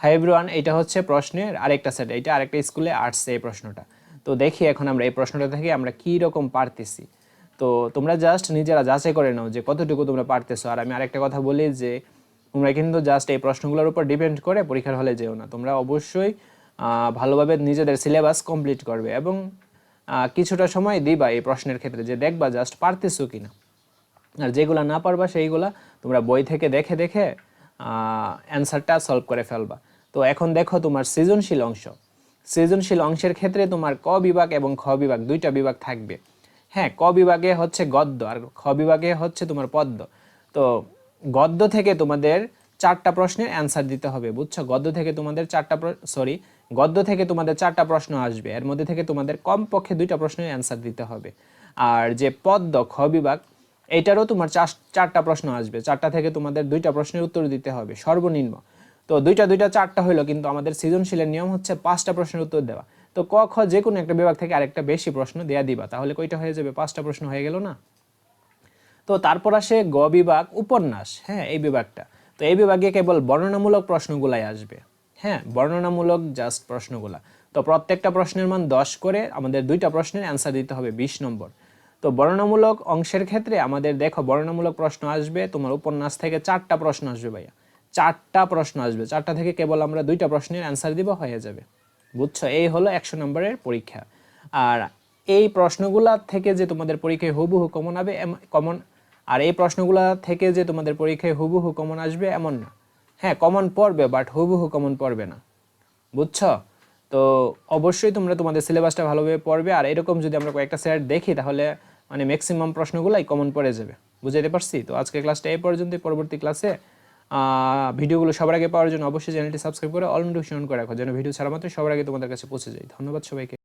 High এটা হচ্ছে প্রশ্নের আরেকটা সেট এটা আরেকটা স্কুলে আর্টসে এই প্রশ্নটা। তো দেখি এখন আমরা এই প্রশ্নটা থেকে আমরা কী রকম পারতেছি। তো তোমরা জাস্ট নিজেরা যাচাই করে নাও যে কতটুকু তোমরা পারতেছো। আর আমি আরেকটা কথা বলি যে, তোমরা কিন্তু জাস্ট এই প্রশ্নগুলোর উপর ডিপেন্ড করে পরীক্ষার হলে যেও না। তোমরা অবশ্যই ভালোভাবে নিজেদের সিলেবাস কমপ্লিট করবে এবং কিছুটা সময় দিবা এই প্রশ্নের ক্ষেত্রে যে দেখবা জাস্ট পারতেছো কিনা। আর যেগুলো না পারবা সেইগুলা তোমরা বই থেকে দেখে দেখে অ্যান্সারটা সলভ করে ফেলবা। তো এখন দেখো তোমার সৃজনশীল অংশ। সৃজনশীল অংশের ক্ষেত্রে তোমার ক বিভাগ এবং খ বিভাগ দুইটা বিভাগ থাকবে। হ্যাঁ ক বিভাগে হচ্ছে গদ্য আর খ বিভাগে হচ্ছে তোমার পদ্য। তো গদ্য থেকে তোমাদের চারটা প্রশ্নের অ্যান্সার দিতে হবে, বুঝছ? গদ্য থেকে তোমাদের চারটা সরি গদ্য থেকে তোমাদের চারটা প্রশ্ন আসবে। এর মধ্যে থেকে তোমাদের কমপক্ষে দুইটা প্রশ্নের অ্যান্সার দিতে হবে। আর যে পদ্য, খ বিভাগ এইটারও তোমার চার- চারটা প্রশ্ন আসবে। চারটা থেকে তোমাদের দুইটা প্রশ্নের উত্তর দিতে হবে, সর্বনিম্ন। তো দুইটা দুইটা, চারটা হইল কিন্তু আমাদের সৃজনশীলের নিয়ম হচ্ছে পাঁচটা প্রশ্নের উত্তর দেওয়া। তো ক, খ যে কোনো একটা বিভাগ থেকে আরেকটা বেশি প্রশ্ন দেয়া দিবা, তাহলে কয়টা হয়ে যাবে পাঁচটা প্রশ্ন হয়ে গেল না? তো তারপর আসে গ বিভাগ উপন্যাস হ্যাঁ এই বিভাগটা। তো এই বিভাগে কেবল বর্ণনামূলক প্রশ্নগুলাই আসবে। হ্যাঁ বর্ণনামূলক জাস্ট প্রশ্নগুলা। তো প্রত্যেকটা প্রশ্নের মান দশ করে আমাদের দুইটা প্রশ্নের অ্যান্সার দিতে হবে বিশ নম্বর। তো বর্ণনামূলক অংশের ক্ষেত্রে আমাদের দেখো বর্ণনামূলক প্রশ্ন আসবে, তোমার উপন্যাস থেকে চারটা প্রশ্ন আসবে ভাইয়া। চারটা প্রশ্ন আসবে। চারটা থেকে কেবল আমরা দুইটা প্রশ্নের অ্যান্সার দিব, হয়ে যাবে। বুঝছ? এই হলো একশো নম্বরের পরীক্ষা। আর এই প্রশ্নগুলা থেকে যে তোমাদের পরীক্ষায় হুবহু কমন হবে কমন আর এই প্রশ্নগুলা থেকে যে তোমাদের পরীক্ষায় হুবহু কমন আসবে, এমন না। হ্যাঁ কমন পড়বে বাট হুবহু কমন পড়বে না। বুঝছ? তো অবশ্যই তোমরা তোমাদের সিলেবাসটা ভালোভাবে পড়বে। আর এরকম যদি আমরা কয়েকটা স্যার দেখি, তাহলে মানে ম্যাক্সিমাম প্রশ্নগুলাই কমন পড়ে যাবে। বুঝাইতে পারছি? তো আজকে ক্লাসটা এই পর্যন্ত পরবর্তী ক্লাসে ভিডিওগুলো সবার আগে পাওয়ার জন্য অবশ্যই চ্যানেলটি সাবস্ক্রাইব করে অল নোটিফিকেশন করে রাখো, যেন ভিডিও ছাড়া মাত্র সবার আগে তোমাদের কাছে পৌঁছে যায়। ধন্যবাদ সবাইকে।